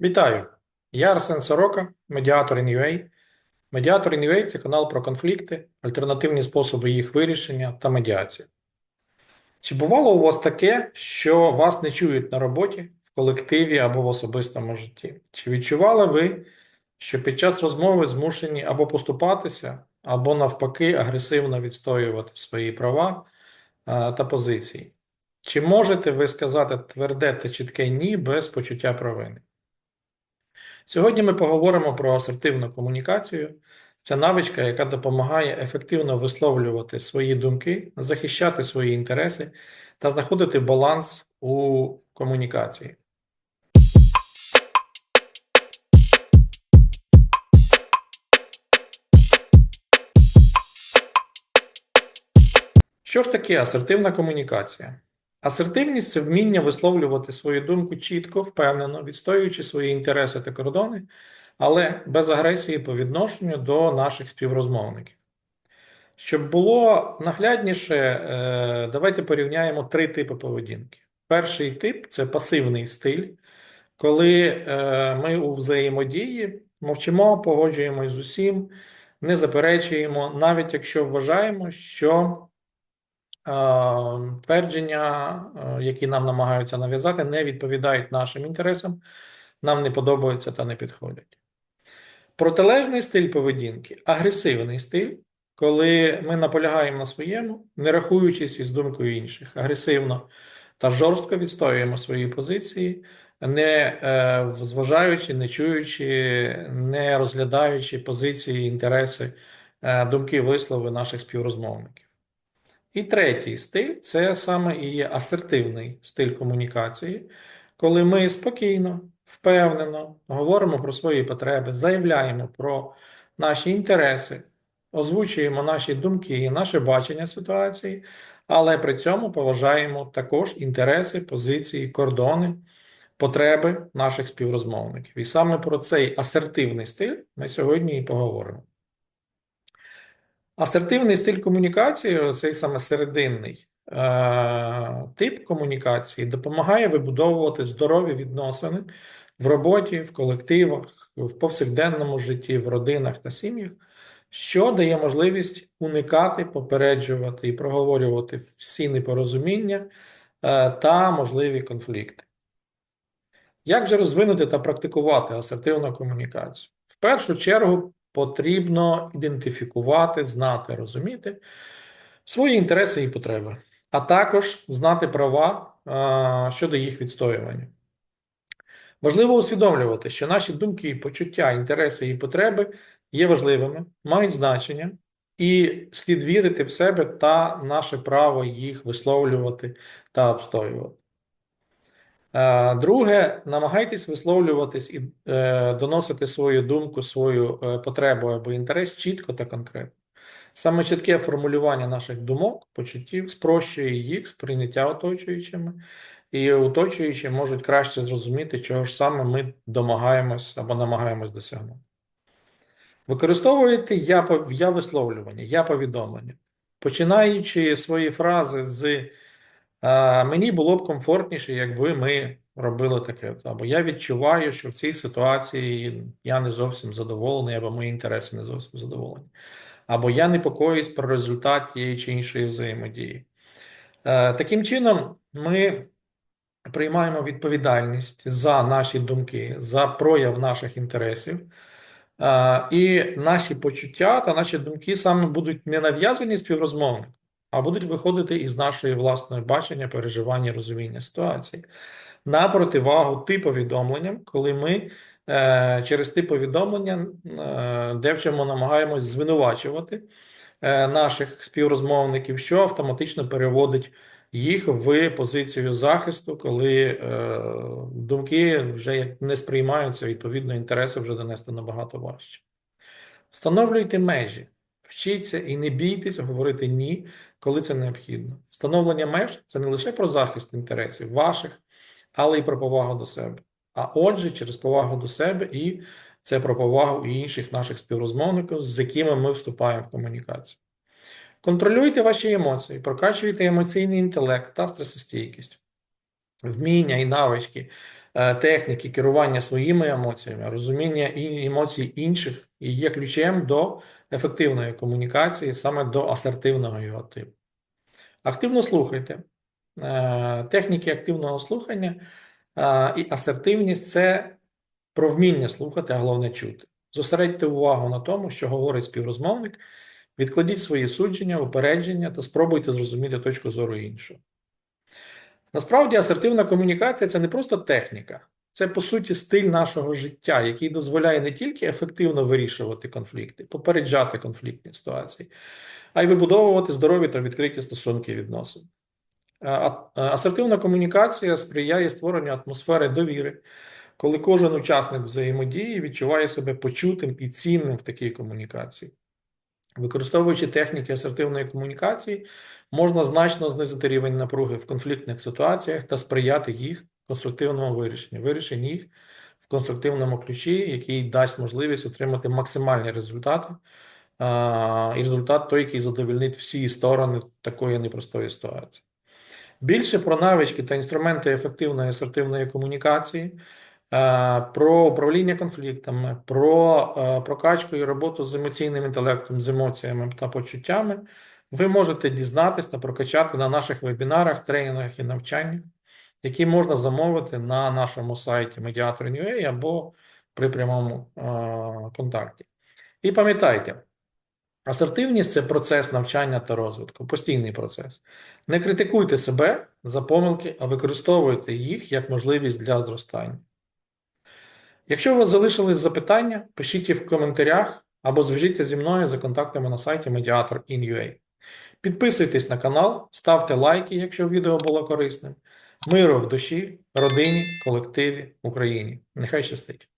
Вітаю! Я Арсен Сорока, медіатор InUA. Медіатор InUA – це канал про конфлікти, альтернативні способи їх вирішення та медіацію. Чи бувало у вас таке, що вас не чують на роботі, в колективі або в особистому житті? Чи відчували ви, що під час розмови змушені або поступатися, або навпаки агресивно відстоювати свої права та позиції? Чи можете ви сказати тверде та чітке ні без почуття провини? Сьогодні ми поговоримо про асертивну комунікацію. Це навичка, яка допомагає ефективно висловлювати свої думки, захищати свої інтереси та знаходити баланс у комунікації. Що ж таке асертивна комунікація? Асертивність це вміння висловлювати свою думку чітко, впевнено, відстоюючи свої інтереси та кордони, але без агресії по відношенню до наших співрозмовників. Щоб було наглядніше, е, давайте порівняємо три типи поведінки. Перший тип це пасивний стиль, коли е, ми у взаємодії мовчимо, погоджуємось з усім, не заперечуємо, навіть якщо вважаємо, що твердження, е, які нам намагаються нав'язати, не відповідають нашим інтересам, нам не подобаються та не підходять. Протилежний стиль поведінки агресивний стиль, коли ми наполягаємо на своєму, не рахуючись із думкою інших, агресивно та жорстко відстоюємо свої позиції, не е, зважаючи, не чуючи, не розглядаючи позиції, інтереси, е, думки, вислови наших співрозмовників. І третій стиль це саме і є асертивний стиль комунікації, коли ми спокійно, впевнено говоримо про свої потреби, заявляємо про наші інтереси, озвучуємо наші думки і наше бачення ситуації, але при цьому поважаємо також інтереси, позиції, кордони, потреби наших співрозмовників. І саме про цей асертивний стиль ми сьогодні і поговоримо. Асертивний стиль комунікації, цей саме серединний е, тип комунікації, допомагає вибудовувати здорові відносини в роботі, в колективах, в повсякденному житті, в родинах та сім'ях, що дає можливість уникати, попереджувати і проговорювати всі непорозуміння е, та можливі конфлікти. Як же розвинути та практикувати асертивну комунікацію? В першу чергу потрібно ідентифікувати, знати, розуміти свої інтереси і потреби, а також знати права а, щодо їх відстоювання. Важливо усвідомлювати, що наші думки, почуття, інтереси і потреби є важливими, мають значення, і слід вірити в себе та наше право їх висловлювати та обстоювати. Е, Друге, намагайтесь висловлюватись і е, доносити свою думку, свою е, потребу або інтерес чітко та конкретно. Саме чітке формулювання наших думок, почуттів спрощує їх сприйняття оточуючими, і оточуючі можуть краще зрозуміти, чого ж саме ми домагаємось або намагаємось досягнути. Використовуєте я, я висловлювання, я повідомлення, починаючи свої фрази з Мені було б комфортніше, якби ми робили таке. Або я відчуваю, що в цій ситуації я не зовсім задоволений, або мої інтереси не зовсім задоволені. Або я непокоюсь про результат тієї чи іншої взаємодії. Е, Таким чином, ми приймаємо відповідальність за наші думки, за прояв наших інтересів. Е, І наші почуття та наші думки саме будуть не нав'язані співрозмовнику, а будуть виходити із нашої власної бачення, переживання, розуміння ситуації. На противагу ти повідомленням, коли ми е, через ти повідомлення е, де в чому намагаємось звинувачувати е, наших співрозмовників, що автоматично переводить їх в позицію захисту, коли е, думки вже не сприймаються, відповідно, інтереси вже донести набагато важче. Встановлюйте межі, вчіться і не бійтесь говорити ні, коли це необхідно. Встановлення меж це не лише про захист інтересів ваших, але й про повагу до себе. А отже, через повагу до себе і це про повагу і інших наших співрозмовників, з якими ми вступаємо в комунікацію. Контролюйте ваші емоції, прокачуйте емоційний інтелект та стресостійкість, вміння і навички техніки керування своїми емоціями, розуміння емоцій інших і є ключем до ефективної комунікації, саме до асертивного його типу. Активно слухайте. Е, Техніки активного слухання е, і асертивність це про вміння слухати, а головне чути. Зосередьте увагу на тому, що говорить співрозмовник, відкладіть свої судження, упередження та спробуйте зрозуміти точку зору іншого. Насправді, асертивна комунікація це не просто техніка, це по суті стиль нашого життя, який дозволяє не тільки ефективно вирішувати конфлікти, попереджати конфліктні ситуації, а й вибудовувати здорові та відкриті стосунки відносин. Асертивна комунікація сприяє створенню атмосфери довіри, коли кожен учасник взаємодії відчуває себе почутим і цінним в такій комунікації. Використовуючи техніки асертивної комунікації, можна значно знизити рівень напруги в конфліктних ситуаціях та сприяти їх конструктивному вирішенню, вирішенню їх в конструктивному ключі, який дасть можливість отримати максимальні результати, і результат той, який задовольнить всі сторони такої непростої ситуації. Більше про навички та інструменти ефективної асертивної комунікації, про управління конфліктами, про е, прокачку і роботу з емоційним інтелектом, з емоціями та почуттями ви можете дізнатись та прокачати на наших вебінарах, тренінгах і навчаннях, які можна замовити на нашому сайті Mediator.ua або при прямому е, контакті. І пам'ятайте, Асертивність це процес навчання та розвитку, постійний процес. Не критикуйте себе за помилки, а використовуйте їх як можливість для зростання. Якщо у вас залишились запитання, пишіть їх в коментарях або зв'яжіться зі мною за контактами на сайті Mediator.in.ua. Підписуйтесь на канал, ставте лайки, якщо відео було корисним. Миру в душі, родині, колективі, Україні. Нехай щастить!